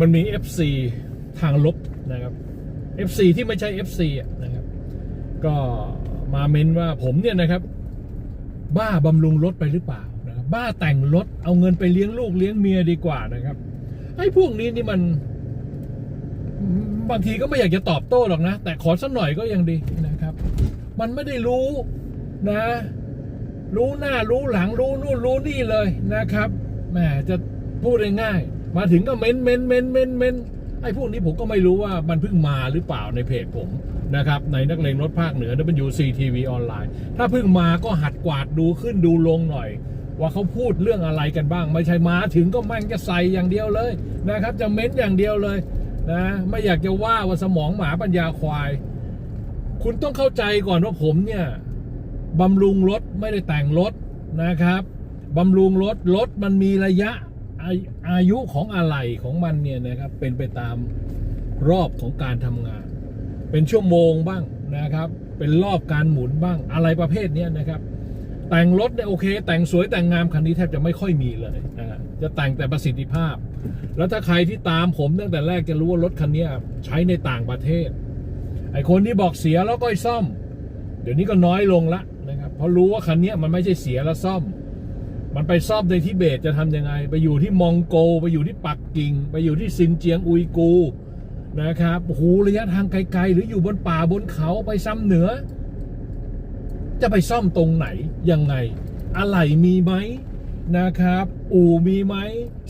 มันมี FC ทางลบนะครับ FC ที่ไม่ใช่ FC นะครับ ก็มาเม้นว่าผมเนี่ยนะครับ บ้าบำรุงรถไปหรือเปล่านะครับบ้าแต่งรถเอาเงินไปเลี้ยงลูกเลี้ยงเมียดีกว่านะครับไอ้พวกนี้นี่มันบางทีก็ไม่อยากจะตอบโต้หรอกนะ แต่ขอสักหน่อยก็ยังดีนะครับ มันไม่ได้รู้นะ รู้หน้ารู้หลังรู้นู่นรู้นี่เลยนะครับแหมจะพูดง่ายๆ มาถึงก็เม้นเม้นเม้นเม้นเม้นไอ้พวกนี้ผมก็ไม่รู้ว่ามันเพิ่งมาหรือเปล่าในเพจผมนะครับในนักเลงรถภาคเหนือ WCTV ออนไลน์ ถ้าเพิ่งมาก็หัดกวาดดูขึ้นดูลงหน่อย ว่าเขาพูดเรื่องอะไรกันบ้าง ไม่ใช่มาถึงก็แม่งจะใส่อย่างเดียวเลยนะครับ จะเม้นอย่างเดียวเลยนะไม่อยากจะว่าว่าสมองหมาปัญญาควาย คุณต้องเข้าใจก่อนว่าผมเนี่ยบำรุงรถไม่ได้แต่งรถนะครับบำรุงรถรถมันมีระยะ อายุของอะไหล่ของมันเนี่ยนะครับเป็นไปตามรอบของการทำงาน เป็นชั่วโมงบ้างนะครับ เป็นรอบการหมุนบ้างอะไรประเภทนี้นะครับ แต่งรถเนี่ยโอเค แต่งสวยแต่งงามคันนี้แทบจะไม่ค่อยมีเลยนะจะแต่งแต่ประสิทธิภาพ แล้วถ้าใครที่ตามผมตั้งแต่แรกจะรู้ว่ารถคันนี้ใช้ในต่างประเทศ ไอคนที่บอกเสียแล้วก็ซ่อม เดี๋ยวนี้ก็น้อยลงละนะครับเพราะรู้ว่าคันนี้มันไม่ใช่เสียแล้วซ่อม มันไปซ่อมในทิเบตจะทำยังไง ไปอยู่ที่มองโก ไปอยู่ที่ปักกิ่ง ไปอยู่ที่ซินเจียงอุยกูนะครับโอ้โหระยะทางไกลๆ หรืออยู่บนป่าบนเขาไปซ้ำเหนือ จะไปซ่อมตรงไหน ยังไง อะไรมีไหมนะครับ อู่มีไหม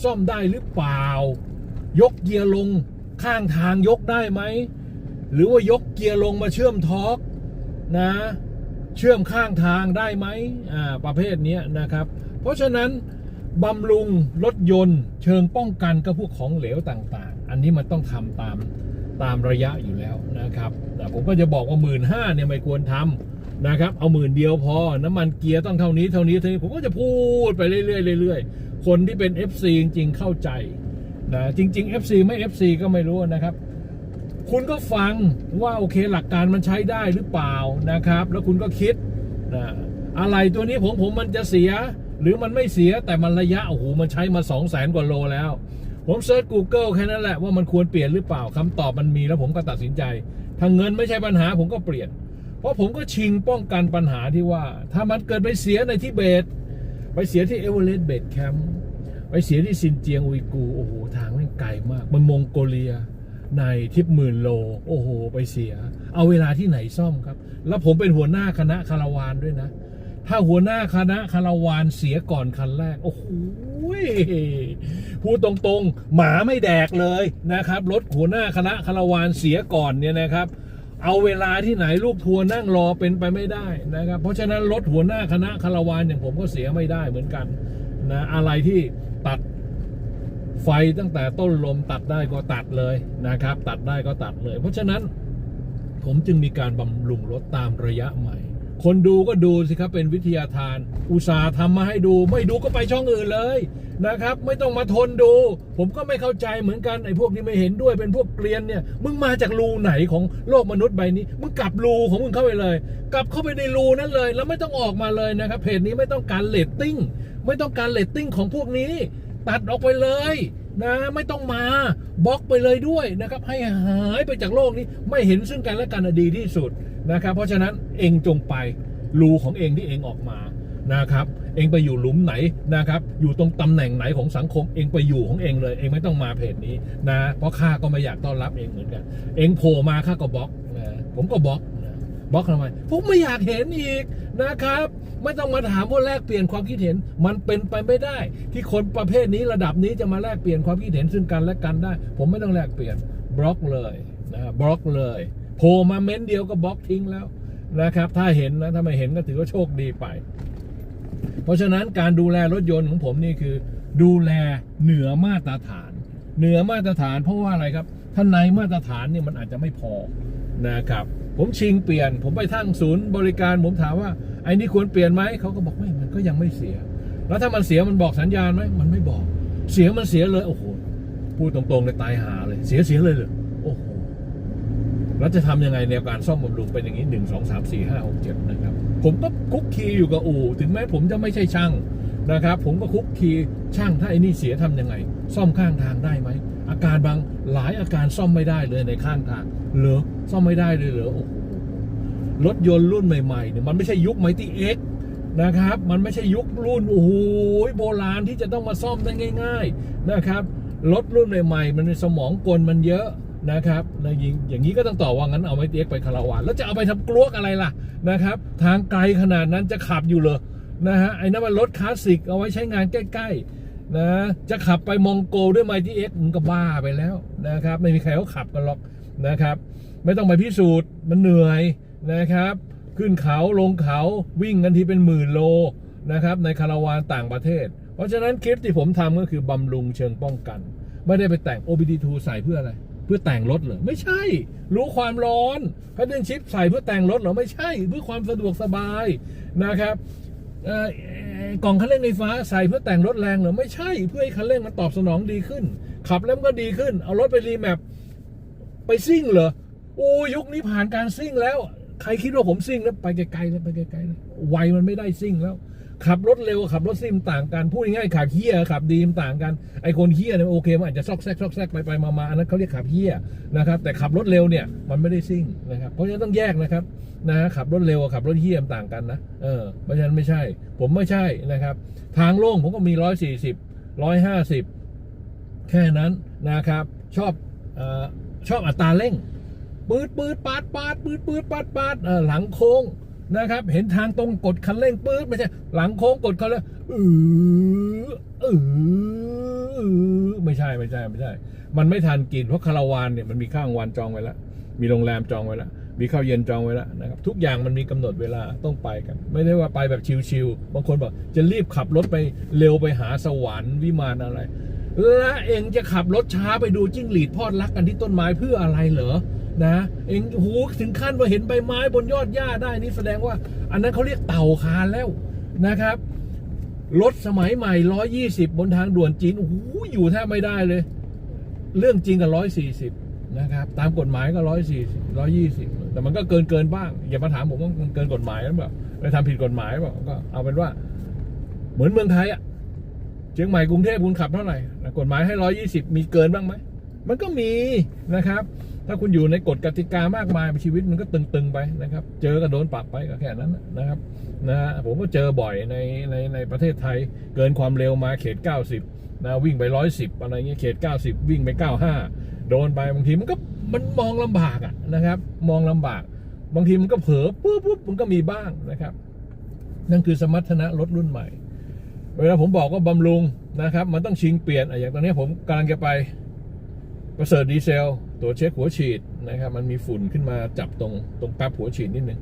ซ่อมได้หรือเปล่า ยกเกียร์ลงข้างทางยกได้ไหม หรือว่ายกเกียร์ลงมาเชื่อมทอร์กนะ เชื่อมข้างทางได้ไหมอ่าประเภทนี้นะครับ เพราะฉะนั้นบำรุงรถยนต์ เชิงป้องกันกับพวกของเหลวต่างๆ อันนี้มันต้องทำตามตามระยะอยู่แล้วนะครับแต่ผมก็จะบอกว่าหมื่นห้าเนี่ยไม่ควรทำนะครับ เอาหมื่นเดียวพอ น้ำมันเกียร์ต้องเท่านี้เท่านี้เท่านี้ ผมก็จะพูดไปเรื่อยๆเรื่อยๆ คนที่เป็น FC จริงๆเข้าใจนะจริง ๆ FC ไม่ FC ก็ไม่รู้นะครับ คุณก็ฟังว่าโอเคหลักการมันใช้ได้หรือเปล่านะครับ แล้วคุณก็คิดนะอะไรตัวนี้ผมผมมันจะเสีย หรือมันไม่เสียแต่มันระยะโอ้โหมันใช้มา 2 0 0แสนกว่าโลแล้ว ผมเซิร์ช Google แค่นั้นแหละว่ามันควรเปลี่ยนหรือเปล่าคำตอบมันมีแล้วผมก็ตัดสินใจถ้าเงินไม่ใช่ปัญหาผมก็เปลี่ยน เพราะผมก็ชิงป้องกันปัญหาที่ว่า ถ้ามันเกิดไปเสียในทิเบต ไปเสียที่เอเวอเรสต์เบสแคมป์ไปเสียที่ซินเจียงอุยกูโอ้โหทางมันไกลมาก มันมองโกเลียในทิปหมื่นโล โอ้โห ไปเสีย เอาเวลาที่ไหนซ่อมครับ แล้วผมเป็นหัวหน้าคณะคาราวานด้วยนะ ถ้าหัวหน้าคณะคาราวานเสียก่อนคันแรก โอ้โหพูดตรงๆ หมาไม่แดกเลยนะครับรถหัวหน้าคณะคาราวานเสียก่อนเนี่ยนะครับ เอาเวลาที่ไหนลูกทัวร์นั่งรอเป็นไปไม่ได้นะครับ เพราะฉะนั้นรถหัวหน้าคณะคาราวานอย่างผมก็เสียไม่ได้เหมือนกันนะอะไรที่ตัดไฟตั้งแต่ต้นลมตัดได้ก็ตัดเลยนะครับ ตัดได้ก็ตัดเลย เพราะฉะนั้นผมจึงมีการบำรุงรถตามระยะใหม่ คนดูก็ดูสิครับเป็นวิทยาทาน อุตสาห์ทำมาให้ดู ไม่ดูก็ไปช่องอื่นเลยนะครับ ไม่ต้องมาทนดู ผมก็ไม่เข้าใจเหมือนกันไอ้พวกที่ไม่เห็นด้วยเป็นพวกเกลียนเนี่ยมึงมาจากรูไหนของโลกมนุษย์ใบนี้มึงกลับรูของมึงเข้าไปเลย กลับเข้าไปในรูนั้นเลย แล้วไม่ต้องออกมาเลยนะครับเพจนี้ไม่ต้องการเลตติ้งไม่ต้องการเลตติ้งของพวกนี้ ตัดออกไปเลย นะไม่ต้องมาบล็อกไปเลยด้วยนะครับให้หายไปจากโลกนี้ไม่เห็นซึ่งกันและกันดีที่สุดนะครับ เพราะฉะนั้นเองจงไปรูของเองที่เองออกมานะครับ เองไปอยู่หลุมไหนนะครับ อยู่ตรงตำแหน่งไหนของสังคม เองไปอยู่ของเองเลย เองไม่ต้องมาเพจนี้นะเพราะข้าก็ไม่อยากต้อนรับเองเหมือนกัน เองโผล่มาข้าก็บล็อกนะผมก็บล็อก บล็อกทำไมผมไม่อยากเห็นอีกนะครับ ไม่ต้องมาถามว่าแลกเปลี่ยนความคิดเห็น มันเป็นไปไม่ได้ ที่คนประเภทนี้ระดับนี้จะมาแลกเปลี่ยนความคิดเห็นซึ่งกันและกันได้ ผมไม่ต้องแลกเปลี่ยนบล็อกเลยนะบบล็อกเลยโผล่มาเม้นเดียวก็บล็อกทิ้งแล้วนะครับ ถ้าเห็นนะถ้าไม่เห็นก็ถือว่าโชคดีไป เพราะฉะนั้นการดูแลรถยนต์ของผมนี่คือ ดูแลเหนือมาตรฐาน เหนือมาตรฐานเพราะว่าอะไรครับ ถ้าในมาตรฐานเนี่ยมันอาจจะไม่พอนะครับ ผมชิงเปลี่ยน ผมไปทั้งศูนย์บริการ ผมถามว่าไอ้นี่ควรเปลี่ยนไหมเขาก็บอกไม่มันก็ยังไม่เสีย แล้วถ้ามันเสียมันบอกสัญญาณไหมมันไม่บอก เสียมันเสียเลยโอ้โหพูดตรงๆเลยตายหาเลย เสียเสียเลยเลยโอ้โหแล้วจะทำยังไงในการซ่อมบำรุงเป็นอย่างนี้หนึ่งสองสามสี่ห้าหกเจ็ดนะครับ ผมก็คุกคีอยู่กับอู่ ถึงแม้ผมจะไม่ใช่ช่าง นะครับ ผมก็คุกคีช่างถ้าไอ้นี่เสียทำยังไง ซ่อมข้างทางได้ไหม อาการบางหลายอาการซ่อมไม่ได้เลยในข้างทางเหรอซ่อมไม่ได้เลยเหรอโอ้โหรถยนต์รุ่นใหม่ๆเนี่ยมันไม่ใช่ยุคไมตี้เอ็กนะครับ มันไม่ใช่ยุครุ่นโอ้โหโบราณที่จะต้องมาซ่อมได้ง่าย ๆนะครับรถรุ่นใหม่ๆมันในสมองกลมันเยอะนะครับนะอย่างอย่างนี้ก็ต้องตอบว่างั้นเอาไมตี้เอ็กไปคาราวานแล้วจะเอาไปทำกลวกอะไรล่ะนะครับ ทางไกลขนาดนั้นจะขับอยู่เลย นะฮะไอ้นั่นมันรถคลาสสิกเอาไว้ใช้งานใกล้ๆนะจะขับไปมองโกด้วยไมที่เอ็กมันก็บ้าไปแล้วนะครับไม่มีใครเขาขับกันหรอกนะครับ ไม่ต้องไปพิสูจน์มันเหนื่อยนะครับ ขึ้นเขาลงเขาวิ่งกันทีเป็นหมื่นโลนะครับในคาราวานต่างประเทศ เพราะฉะนั้นคลิปที่ผมทำก็คือบำรุงเชิงป้องกัน ไม่ได้ไปแต่ง OBD2 ใส่เพื่ออะไร เพื่อแต่งรถเหรอ ไม่ใช่ รู้ความร้อนพัดเดิลชิปใส่เพื่อแต่งรถเหรอ ไม่ใช่ เพื่อความสะดวกสบายนะครับ กล่องคันเร่งไฟฟ้าใส่เพื่อแต่งรถแรงเหรอไม่ใช่เพื่อให้คันเร่งมันตอบสนองดีขึ้น ขับแล้วก็ดีขึ้น เอารถไปรีแมปไปซิ่งเหรอโอ้ยุคนี้ผ่านการซิ่งแล้ว ใครคิดว่าผมซิ่งแล้วไปไกลๆแล้วไปไกลๆแล้ววัยมันไม่ได้ซิ่งแล้ว ขับรถเร็วขับรถซิ่งต่างกันพูดง่ายๆขับเฮียขับดีมต่างกันไอคนเฮียเนี่ยโอเคมันอาจจะซอกแซกซอกแซกไปไปมามาอันนั้นเขาเรียกขับเฮียนะครับแต่ขับรถเร็วเนี่ยมันไม่ได้ซิ่งนะครับเพราะฉะนั้นต้องแยกนะครับนะขับรถเร็วขับรถเฮียมต่างกันนะเออเพราะฉะนั้นไม่ใช่ ผมไม่ใช่นะครับ ทางโล่งผมก็มีร้อยสี่สิบร้อยห้าสิบแค่นั้นนะครับ ชอบออชอบอัตราเร่งปืดปืดปาดปาดปืดปืดปาดปาดหลังโค้ง นะครับ เห็นทางตรงกดคันเร่งปื๊ดไม่ใช่หลังโค้งกดคันเร่งอืออืออไม่ใช่ไม่ใช่ไม่ใช่ มันไม่ทันกินเพราะคาราวานเนี่ยมันมีข้างวันจองไว้แล้วมีโรงแรมจองไว้แล้วมีข้าวเย็นจองไว้แล้วนะครับทุกอย่างมันมีกำหนดเวลาต้องไปกัน ไม่ได้ว่าไปแบบชิวๆบางคนบอกจะรีบขับรถไปเร็วไปหาสวรรค์วิมานอะไรและเองจะขับรถช้าไปดูจิ้งหรีดพอดรักกันที่ต้นไม้เพื่ออะไรเหรอ นะ เองหูถึงขั้นว่าเห็นใบไม้บนยอดหญ้าได้นี่แสดงว่า อันนั้นเขาเรียกเต่าคานแล้วนะครับรถสมัยใหม่ 120 บนทางด่วนจีนโอ้โหอยู่แทบไม่ได้เลย เรื่องจริงกับ140 นะครับ ตามกฎหมายก็ 140 120 แต่มันก็เกินเกินบ้าง อย่ามาถามผมว่ามันเกินกฎหมายหรือเปล่าไปทำผิดกฎหมายหรือเปล่าก็เอาเป็นว่า เหมือนเมืองไทยอะเชียงใหม่กรุงเทพคุณขับเท่าไหร่กฎหมายให้ 120 มีเกินบ้างไหม มันก็มีนะครับ ถ้าคุณอยู่ในกฎกติกามากมายชีวิตมันก็ตึงๆไปนะครับ เจอก็โดนปรับไปก็แค่นั้นนะครับนะผมก็เจอบ่อยในในในประเทศไทย เกินความเร็วมาเขต 90นะวิ่งไป 110 อะไรเงี้ยเขต 90 วิ่งไป 95 โดนไปบางทีมันก็มันมองลำบากอะนะครับ มองลำบาก บางทีมันก็เผลอปุ๊บปุ๊บมันก็มีบ้างนะครับ นั่นคือสมรรถนะรถรุ่นใหม่ เวลาผมบอกว่าบำรุงนะครับ มันต้องชิงเปลี่ยนอะอย่างตอนนี้ผมกำลังจะไป ประเสริฐดีเซลตรวเช็คหัวฉีดนะครับมันมีฝุ่นขึ้นมาจับตรงตรงแป๊บหัวฉีดนิดนึง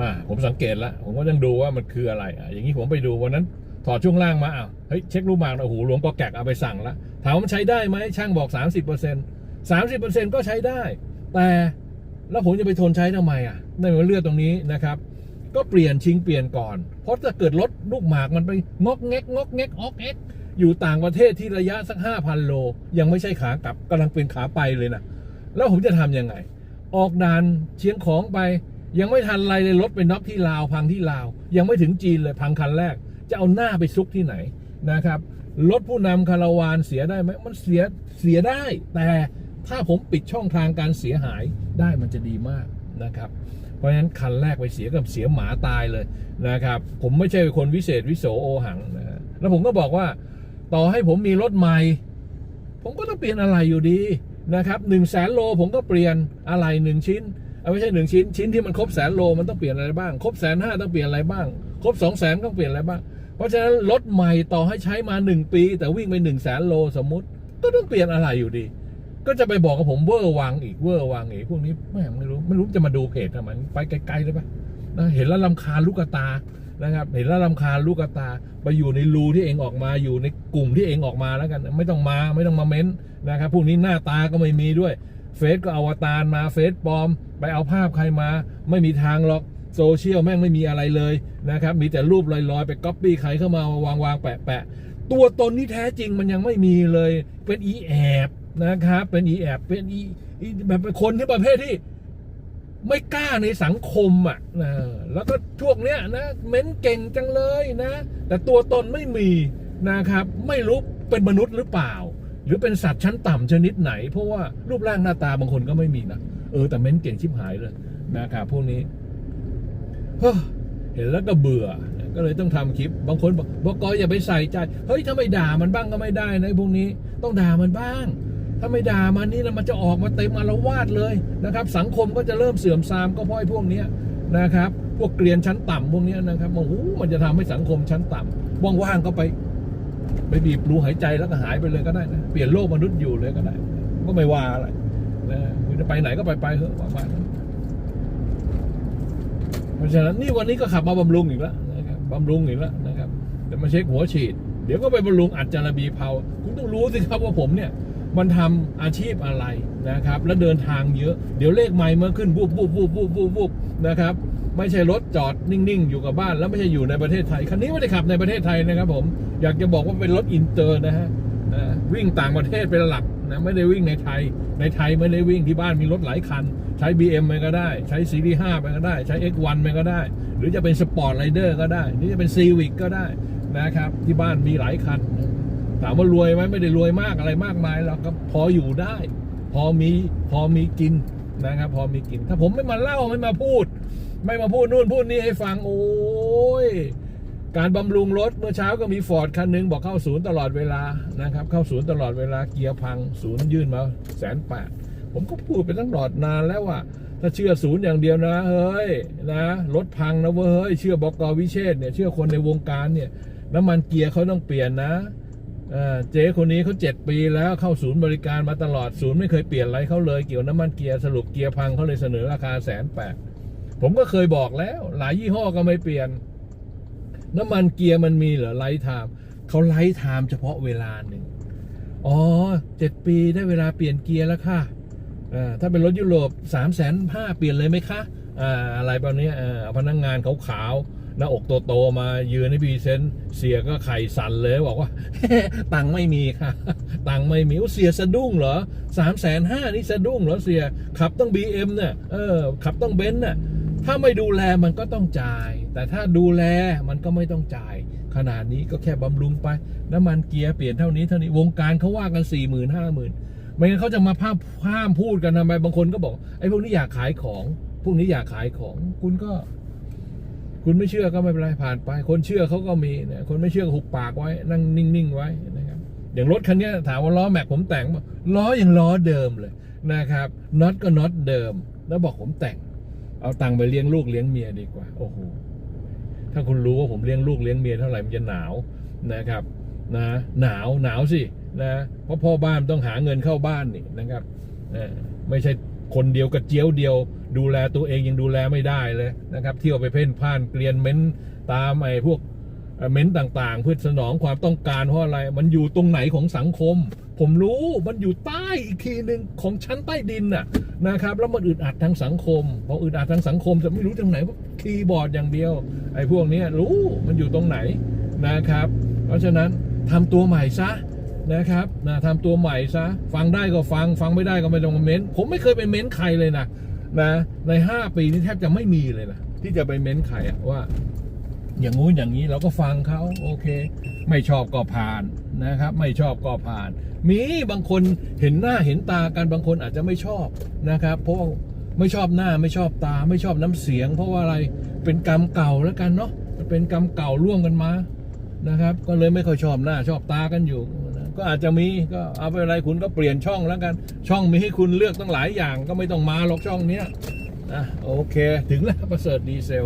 มาผมสังเกตแล้วผมก็ยังดูว่ามันคืออะไรอะอย่างนี้ผมไปดูวันนั้นถอดช่วงล่างมาอ้าวเฮ้ยเช็ครูปหมากนะโอ้โหหลวงปอแกกเอาไปสั่งละถามว่ามันใช้ได้ไหมช่างบอก 30% 30%ก็ใช้ได้ แต่แล้วผมจะไปทนใช้ทำไมอะในเมื่อเลือดตรงนี้นะครับ ก็เปลี่ยนชิงเปลี่ยนก่อน เพราะถ้าเกิดรถลูกหมากมันไปงอกแงกงอกแงกออกแอก อยู่ต่างประเทศที่ระยะสักห้าพันโล ยังไม่ใช่ขากลับกำลังเป็นขาไปเลยนะแล้วผมจะทำยังไง ออกด่านเชียงของไป ยังไม่ทันไรเลยรถไปน็อกที่ลาวพังที่ลาว ยังไม่ถึงจีนเลยพังคันแรก จะเอาหน้าไปซุกที่ไหนนะครับรถผู้นำคาราวานเสียได้ไหมมันเสียเสียได้ แต่ถ้าผมปิดช่องทางการเสียหายได้มันจะดีมากนะครับ เพราะฉะนั้นคันแรกไปเสียกับเสียหมาตายเลยนะครับ ผมไม่ใช่คนวิเศษวิโสโอหังนะแล้วผมก็บอกว่า ต่อให้ผมมีรถใหม่ ผมก็ต้องเปลี่ยนอะไรอยู่ดีนะครับหนึ่งแสนโลผมก็เปลี่ยนอะไรหนึ่งชิ้นไม่ใช่หนึ่งชิ้นชิ้นที่มันครบแสนโลมันต้องเปลี่ยนอะไรบ้าง ครบแสนห้าต้องเปลี่ยนอะไรบ้าง ครบสองแสนต้องเปลี่ยนอะไรบ้าง เพราะฉะนั้นรถใหม่ต่อให้ใช้มาหนึ่งปี แต่วิ่งไปหนึ่งแสนโลสมมุติ ก็ต้องเปลี่ยนอะไรอยู่ดี ก็จะไปบอกกับผมเวอร์วังอีกเวอร์วังอีกพวกนี้แม่ไม่รู้ไม่รู้จะมาดูเพจทำไมไปไกลๆเลยปะนะเห็นแล้วลำคาลูกตา นะครับ เห็นแล้วลำคาญลูกตา ไปอยู่ในรูที่เองออกมาอยู่ในกลุ่มที่เองออกมาแล้วกัน ไม่ต้องมาไม่ต้องมาเม้นนะครับพวกนี้หน้าตาก็ไม่มีด้วย เฟซก็อวตารมาเฟซปลอม ไปเอาภาพใครมา ไม่มีทางหรอกโซเชียลแม่งไม่มีอะไรเลยนะครับ มีแต่รูปลอยๆ ไปก๊อปปี้ใครเข้ามาวางวางๆแปะแปะๆตัวตนที่แท้จริงมันยังไม่มีเลย เป็นอีแอบนะครับ เป็นอีแอบเป็นอีอีแบบเป็นคนที่ประเภทที่ ไม่กล้าในสังคมอะนะแล้วก็ช่วงเนี้ยนะเม้นเก่งจังเลยนะ แต่ตัวตนไม่มีนะครับ ไม่รู้เป็นมนุษย์หรือเปล่า หรือเป็นสัตว์ชั้นต่ำชนิดไหน เพราะว่ารูปร่างหน้าตาบางคนก็ไม่มีนะเออแต่เม้นเก่งชิบหายเลยนะครับพวกนี้เห็นแล้วก็เบื่อ ก็เลยต้องทำคลิป บางคนบอกบอกกอยอย่าไปใส่ใจ เฮ้ยถ้าไม่ด่ามันบ้างก็ไม่ได้นะพวกนี้ ต้องด่ามันบ้าง ถ้าไม่ด่ามันนี่นะมันจะออกมาเต็มอารวาสเลยนะครับ สังคมก็จะเริ่มเสื่อมทรามก็เพราะไอ้พวกนี้นะครับ พวกเกรียนชั้นต่ำพวกนี้นะครับโอ้โหมันจะทำให้สังคมชั้นต่ำว่างๆก็ไป ไปบีบรูหายใจแล้วก็หายไปเลยก็ได้นะเปลี่ยนโลกมนุษย์อยู่เลยก็ได้ ก็ไม่ว่าอะไรนะคุณจะไปไหนก็ไปไปเถอะประมาณนั้นเพราะฉะนั้นนี่วันนี้ก็ขับมาบำรุงอีกแล้วนะครับบำรุงอีกแล้วนะครับเดี๋ยวมาเช็คหัวฉีด เดี๋ยวก็ไปบำรุงอัดจารบีเผาคุณต้องรู้สิครับว่าผมเนี่ย มันทำอาชีพอะไรนะครับ แล้วเดินทางเยอะ เดี๋ยวเลขไมล์มันขึ้นวูบวูบวูบวูบวูบวูบนะครับ ไม่ใช่รถจอดนิ่งๆ อยู่กับบ้าน แล้วไม่ใช่อยู่ในประเทศไทย คันนี้ไม่ได้ขับในประเทศไทยนะครับผม อยากจะบอกว่าเป็นรถอินเตอร์นะฮะวิ่งต่างประเทศเป็นหลักนะไม่ได้วิ่งในไทย ในไทยไม่ได้วิ่งที่บ้านมีรถหลายคัน ใช้ BM ไปก็ได้ ใช้ซีรีส์5ไปก็ได้ ใช้ X1 ไปก็ได้ หรือจะเป็นสปอร์ตไรเดอร์ก็ได้ หรือจะเป็นซีวิกก็ได้นะครับ ที่บ้านมีหลายคัน ถามว่ารวยไหมไม่ได้รวยมากอะไรมากมายหรอกก็พออยู่ได้ พอมีพอมีกินนะครับ พอมีกิน ถ้าผมไม่มาเล่าไม่มาพูด ไม่มาพูดนู่นพูดนี่ให้ฟังโอ้ยการบำรุงรถเมื่อเช้าก็มีฟอร์ดคันหนึงบอกเข้าศูนย์ตลอดเวลานะครับ เข้าศูนย์ตลอดเวลาเกียร์พัง ศูนย์ยื่นมาแสนแปดผมก็พูดไปตั้งตลอดนานแล้วว่า ถ้าเชื่อศูนย์อย่างเดียวนะเฮ้ยนะรถพังนะเว้ยเชื่อบอกกวิเชษเนี่ยเชื่อคนในวงการเนี่ยน้ำมันเกียร์เขาต้องเปลี่ยนนะ เจ๊คนนี้เขาเจ็ดปีแล้วเข้าศูนย์บริการมาตลอดศูนย์ไม่เคยเปลี่ยนอะไรเขาเลยเกี่ยวน้ำมันเกียร์สรุปเกียร์พังเขาเลยเสนอราคาแสนแปดผมก็เคยบอกแล้ว หลายยี่ห้อก็ไม่เปลี่ยน น้ำมันเกียร์มันมีเหรอไลท์ไทม์เขาไลท์ไทม์เฉพาะเวลาหนึ่งอ๋อเจ็ดปีได้เวลาเปลี่ยนเกียร์แล้วค่ะถ้าเป็นรถยุโรปสามแสนห้าเปลี่ยนเลยไหมคะ อะไรแบบนี้พนักงงานขาวๆ หน้าอกโตๆมายืนให้พีเซนเสียก็ไข่สั่นเลยบอกว่า ตังไม่มีค่ะ ตังไม่มีเสียสะดุ้งเหรอสามแสนห้านี่สะดุ้งเหรอเสียขับต้อง BM เอ็มเนี่ยเออขับต้องเบนซ์น่ะถ้าไม่ดูแลมันก็ต้องจ่าย แต่ถ้าดูแลมันก็ไม่ต้องจ่าย ขนาดนี้ก็แค่บำรุงไปน้ำมันเกียร์เปลี่ยนเท่านี้เท่านี้วงการเขาว่ากันสี่หมื่นห้าหมื่นไม่งั้นเขาจะมาพามห้ามพูดกันทำไมบางคนก็บอกไอ้พวกนี้อยากขายของ พวกนี้อยากขายของคุณก็ คุณไม่เชื่อก็ไม่เป็นไรผ่านไป คนเชื่อเขาก็มีนะคนไม่เชื่อก็หุบปากไว้ นั่งนิ่งๆไว้นะครับอย่างรถคันนี้ถามว่าล้อแม็กผมแต่งป่ะล้อยังล้อเดิมเลยนะครับน็อตก็น็อตเดิม แล้วบอกผมแต่ง เอาตังค์ไปเลี้ยงลูกเลี้ยงเมียดีกว่า โอ้โหถ้าคุณรู้ว่าผมเลี้ยงลูกเลี้ยงเมียเท่าไหร่มันจะหนาวนะครับนะหนาวหนาวสินะเพราะพ่อบ้านต้องหาเงินเข้าบ้านนี่นะครับไม่ใช่ คนเดียวกับเจียวเดียว ดูแลตัวเองยังดูแลไม่ได้เลยนะครับ เที่ยวไปเพ่นพ่านเกลียนเม้นตามไอ้พวกเม้นต่างๆ เพื่อสนองความต้องการเพราะอะไร มันอยู่ตรงไหนของสังคม ผมรู้มันอยู่ใต้อีกทีหนึ่งของชั้นใต้ดินน่ะนะครับ แล้วมันอึดอัดทางสังคมพออึดอัดทางสังคมจะไม่รู้ตรงไหนคีย์บอร์ดอย่างเดียว ไอ้พวกนี้รู้มันอยู่ตรงไหนนะครับ เพราะฉะนั้นทำตัวใหม่ซะ นะครับนะทำตัวใหม่ซะฟังได้ก็ฟังฟังไม่ได้ก็ไม่ต้องมาเม้นผมไม่เคยไปเม้นใครเลยนะนะใน 5 ปีนี้แทบจะไม่มีเลยนะที่จะไปเม้นใครอะว่า อย่างงู้นอย่างนี้เราก็ฟังเขาโอเค ไม่ชอบก็ผ่านนะครับ ไม่ชอบก็ผ่าน มีบางคนเห็นหน้าเห็นตากันบางคนอาจจะไม่ชอบนะครับ เพราะไม่ชอบหน้าไม่ชอบตา ไม่ชอบน้ำเสียง เพราะว่าอะไรเป็นกรรมเก่าแล้วกันเนาะเป็นกรรมเก่าร่วมกันมานะครับ ก็เลยไม่ค่อยชอบหน้าชอบตากันอยู่ ก็อาจจะมีก็เอาไปอะไรคุณก็เปลี่ยนช่องแล้วกัน ช่องมีให้คุณเลือกตั้งหลายอย่างก็ไม่ต้องมาหรอกช่องเนี้ยนะโอเค ถึงแล้วประเสริฐดีเซล